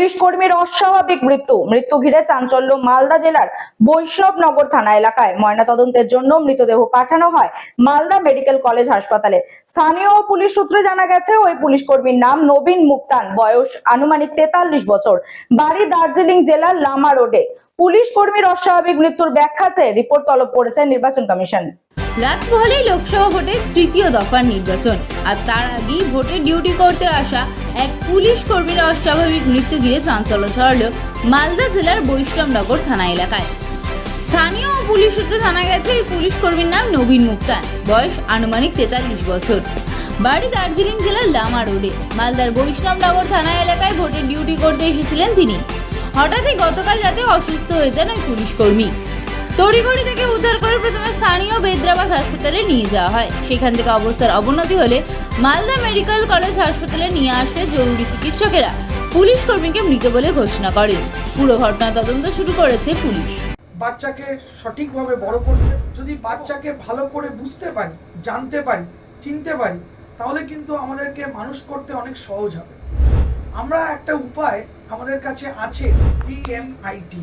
Police কর্মীর অস্বাভাবিক মৃত্যু। মৃত্যু ঘিরে চাঞ্চল্য মালদা জেলার বৈষ্ণবনগর থানা এলাকায় ময়নাতদন্তের জন্য মৃতদেহ পাঠানো হয় মালদা মেডিকেল কলেজ হাসপাতালে। স্থানীয় পুলিশ সূত্রে জানা গেছে, ওই পুলিশ কর্মীর নাম নবীন মুক্তান, বয়স আনুমানিক তেতাল্লিশ বছর। বাড়ি দার্জিলিং জেলার লামা রোডে। পুলিশ কর্মীর অস্বাভাবিক মৃত্যুর ব্যাখ্যা চেয়ে রিপোর্ট তলব করেছে নির্বাচন কমিশন। রাত পোহালেই লোকসভা ভোটের তৃতীয় দফার নির্বাচন। আর তার আগেই ভোটে ডিউটি করতে আসা এক পুলিশ কর্মীর অস্বাভাবিক মৃত্যু ঘিরে চাঞ্চল্য ছড়ালো মালদা জেলার বৈষ্ণবনগর থানা এলাকায়। স্থানীয় পুলিশ সূত্রে জানা গেছে, এই পুলিশ কর্মীর নাম নবীন মুক্তান বয়স আনুমানিক তেতাল্লিশ বছর। বাড়ি দার্জিলিং জেলার লামা রোডে। মালদার বৈষ্ণবনগর থানা এলাকায় ভোটের ডিউটি করতে এসেছিলেন তিনি। হঠাৎই গতকাল রাতে অসুস্থ হয়ে যান ওই পুলিশ কর্মী। তড়িঘড়ি থেকে উদ্ধার করে প্রথমে স্থানীয় বেদ্রাবাদ হাসপাতালে নিয়ে যাওয়া হয়। সেখান থেকে অবস্থার অবনতি হলে মালদা মেডিকেল কলেজ হাসপাতালে নিয়ে আসলে জরুরি চিকিৎসকেরা পুলিশ কর্মীকে মৃত বলে ঘোষণা করেন। পুরো ঘটনা তদন্ত শুরু করেছে পুলিশ। বাচ্চাকে সঠিকভাবে বড় করতে, যদি বাচ্চাকে ভালো করে বুঝতে পারি, জানতে পারি, চিনতে পারি, তাহলে কিন্তু আমাদেরকে মানুষ করতে অনেক সহজ হবে। আমরা একটা উপায় আমাদের কাছে আছে DMIT